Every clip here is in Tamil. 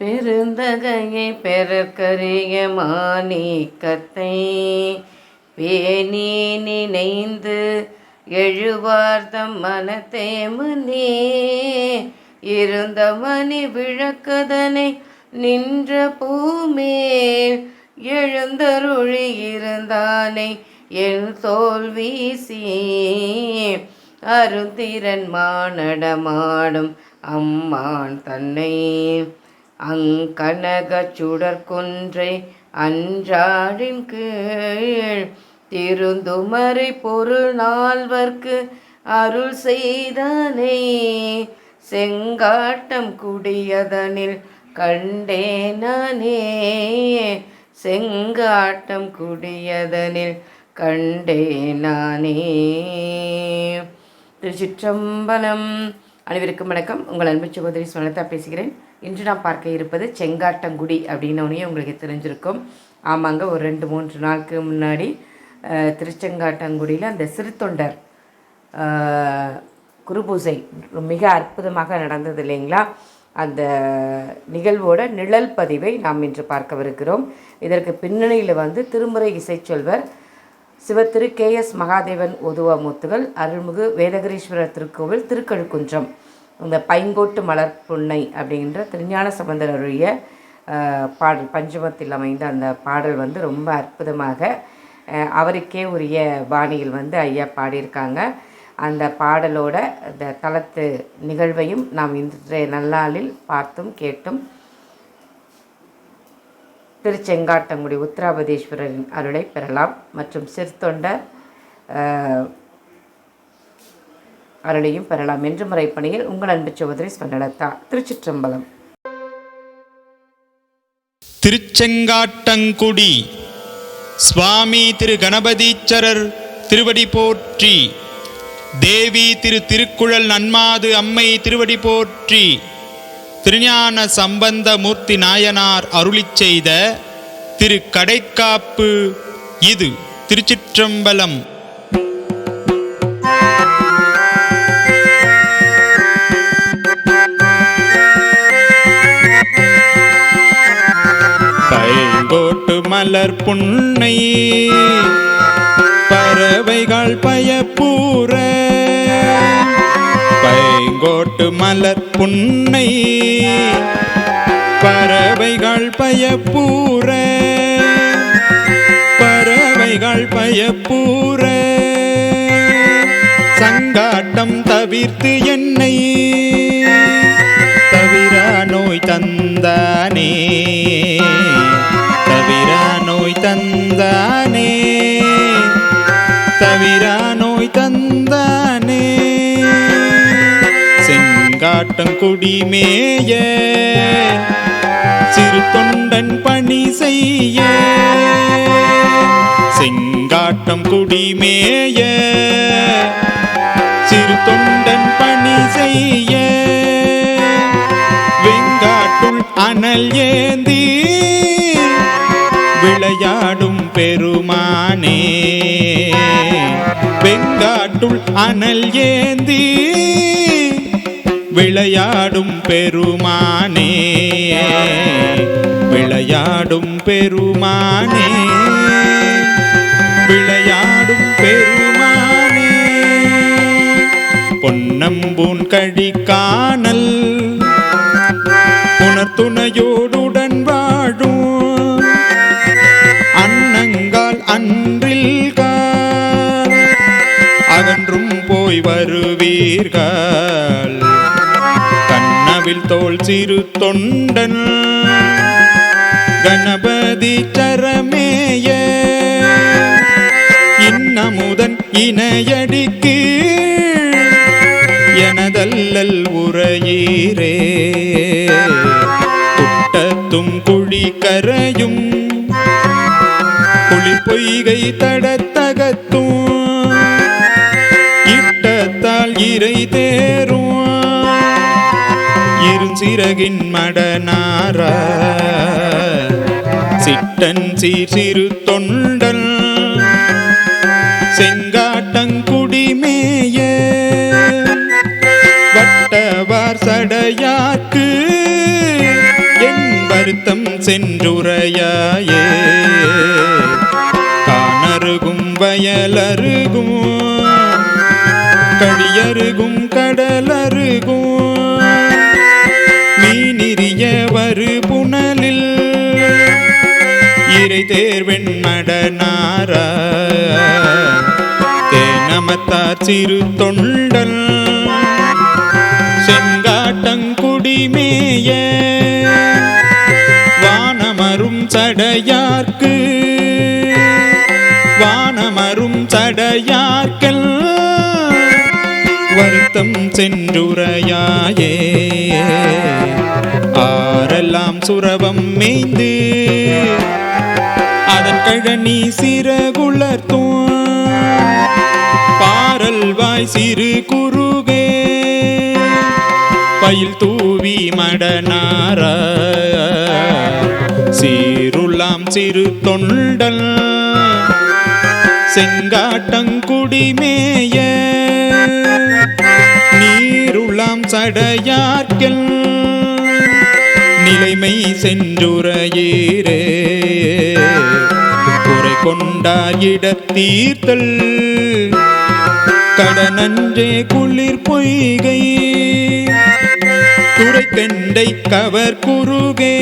பெருந்தகையை பெறற்கரிய மாணிக்கத்தை பேணி நினைந்து எழுவார்த்தம் மனத்தே மனே இருந்த மணி விளக்கதனை நின்ற பூமேல். எழுந்தருளி இருந்தானே என் தோல் வீசி. அருந்திரன் மானடமாடும் அம்மான் தன்னை. அங்கனக சுடற்கொன்றை அன்றாடின் கீழ் திருந்துமறை பொருள் நால்வர்க்கு அருள் செய்தானே. செங்காட்டம் குடியதனில் கண்டேனானே. செங்காட்டம் குடியதனில் கண்டேனானே. திருச்சிற்றம்பலம் அனைவருக்கும் வணக்கம். உங்கள் அன்பு சகோதரி சுனலதா பேசுகிறேன். இன்று நான் பார்க்க இருப்பது செங்காட்டங்குடி அப்படின்னோடனே உங்களுக்கு தெரிஞ்சிருக்கும். ஆமாங்க ஒரு ரெண்டு மூன்று நாளுக்கு முன்னாடி திருச்செங்காட்டங்குடியில் அந்த சிறுத்தொண்டர் குருபூசை மிக அற்புதமாக நடந்தது இல்லைங்களா? அந்த நிகழ்வோட நிழல் பதிவை நாம் இன்று பார்க்கவிருக்கிறோம். இதற்கு பின்னணியில் வந்து திருமுறை இசைச்சொல்வர் சிவத்திரு கே எஸ் மகாதேவன் ஒதுவாமுத்துகள் அருள்மிகு வேதகிரீஸ்வரர் திருக்கோவில் திருக்கழுக்குன்றம். இந்த பைங்கோட்டு மலர் புன்னை அப்படின்ற திருஞான சம்பந்தருடைய பாடல் பஞ்சமத்தில் அமைந்த அந்த பாடல் வந்து ரொம்ப அற்புதமாக அவருக்கே உரிய பாணியில் வந்து ஐயா பாடியிருக்காங்க. அந்த பாடலோட இந்த தளத்து நிகழ்வையும் நாம் இன்றைய நல்லாளில் பார்த்தும் கேட்டும். திருச்செங்காட்டங்குடி உத்திராபதீஸ்வரரின் அருளை பெறலாம். மற்றும் சிறுத்தொண்ட அருளையும் பெறலாம். என்று முறைப்பணியில் உங்கள் அன்பு சகோதரி ஸ்வர்ணலதா திருச்சிற்றம்பலம். திருச்செங்காட்டங்குடி சுவாமி திரு கணபதீச்சரர் திருவடி போற்றி தேவி திரு திருக்குழல் நன்மாது அம்மை திருவடி போற்றி திருஞான சம்பந்த மூர்த்தி நாயனார் அருளிச் செய்த திரு கடைக்காப்பு இது திருச்சிற்றம்பலம். பைங்கோட்டு மலர் புன்னை பறவைகள் பயப்பூர. பைங்கோட்டு மலர் புன்னை பறவைகள் பயப்பூர. பயப்பூர. சங்காட்டம் தவிர்த்து என்னை தவிர நோய் தந்தானே. தவிர நோய் தந்தானே. தவிர நோய் தந்தானே. செங்காட்டம் குடிமேய சிறு தொண்டன் பணி செய்ய செங்காட்டம் குடிமேய. சிறு தொண்டன் பணி செய்ய. வெங்காட்டுள் அனல் ஏந்தி. விளையாடும் பெருமானே. வெங்காட்டுள் அனல் ஏந்தி. விளையாடும் பெருமானே. விளையாடும் பெருமானே. விளையாடும் பெருமானே. பொன்னம்பூன் கழி காணல் புனர்துணையோடுடன் வாழும். அன்னங்கால் அன்றில் அகன்றும் போய் வருவீர்கள். கண்ணவில் தோல் சிறு தொண்டன் கணபதி சரமேய அமுதன் இணையடிக்கு எனதல்லல் உரையீரே குட்டத்தும் குழி கரையும் குழி பொய்கை தடத்தகத்தும் இட்டத்தால் இறை தேரும் இருசிறகின் மடனார சிட்டன் சீர் சிறு தொன் வட்டவார் என் வருத்தம் சென்றுரையாயே. கானருகும் வயலருகும் கடியருகும் கடலருகும் மீனிறிய வரு புனலில் இறை தேர்வெண் நடனாரா தேனமத்தார் சிறு தொண்டல் மேய வானமரும் சடையார்க்கு வானமரும் சடையார்க்கல் வருத்தம் சென்றுரையாயே. ஆரெல்லாம் சுரபம் மேய்ந்து அதன் கழனி சிறகுளர்த்தும் பாரல் வாய் சிறு குருகே பயில் தூவி மடனாரா. சீருலாம் சிறு தொண்டல் செங்காட்டங்குடிமேய நீருளாம் சடையார்கள் நிலைமை சென்றுரையீரே குறை கொண்டாயிட தீர்த்தல் கடனன்றே குளிர் பொய்கை. துறைக்கெண்டை கவர் குருகே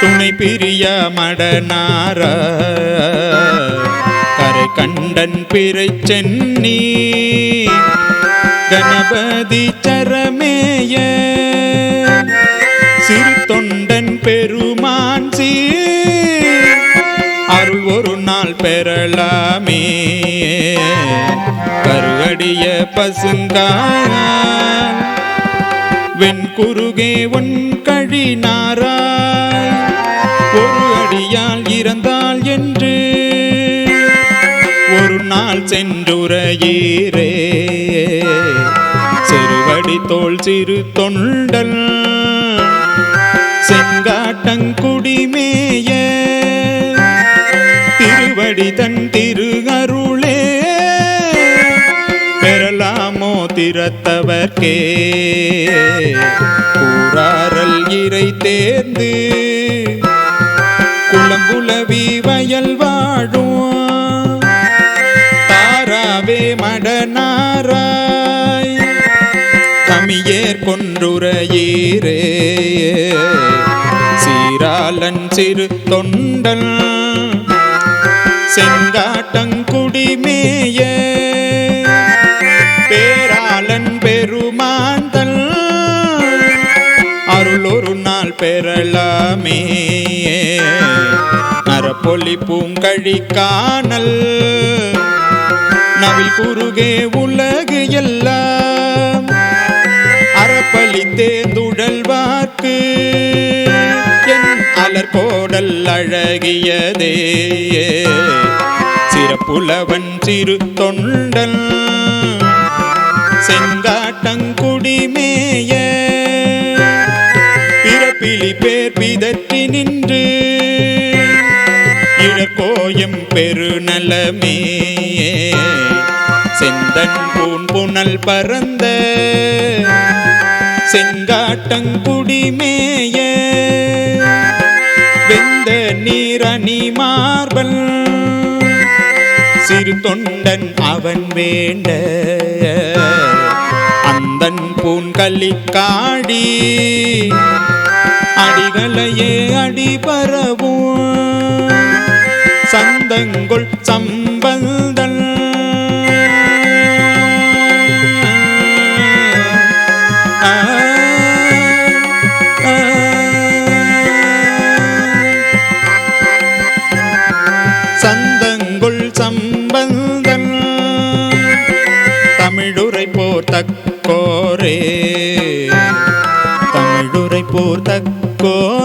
துணை பிரிய மடனார கரை கண்டன் பிறை சென்னி. கணபதி சரமேய. சிறு தொண்டன் பெருமான் சீர். அருள் ஒரு நாள் பெறலாமே. கருகடிய பசுங்கான வெண்குருகே ஒன் கழினாராய் ஒரு அடியால் இறந்தாள் என்று. ஒரு நாள் சென்றுரையீரே சிறுவடி தோல் சிறு தொண்டல். செங்காட்டங்குடிமே பெறலாமோ கூறாரல் இறை தேர்ந்து. குளம்புலவி வயல் வாழும் தாராவே மடனாராய் தமியேர் கொன்றுரையீரே சீராளன் சிறு தொண்டல். செங்காட்டங்குடிமேயே நாள் பெறலாமே. நரப்பொலி பூங்கழி காணல் நவில் குறுகே உலகு எல்லாம். அறப்பலி தேர்ந்துழல்வார்க்கு என் அலர்கோடல் அழகியதே. சிறப்புலவன் சிறு தொண்டல் செங்காட்டங்குடிமேய பிறப்பிலி பேர் பிதற்றி நின்று. இழக்கோயம் பெருநலமே செந்தன் பூன்புணல் பறந்த செங்காட்டங்குடிமேய வெந்த நீரணி மார்பல். சிறு தொண்டன் அவன் வேண்ட. அந்தன் பூன்கலி காடி. அடிகளையே அடிபரவும். சந்தங்குள் சம்பந்தன் ஆ, ஆ. சந்தங்குள் சம்பந்தன் தமிழுரை போர் தக்கோரே. தமிழுரை போர் தக்கோ தமிழுரை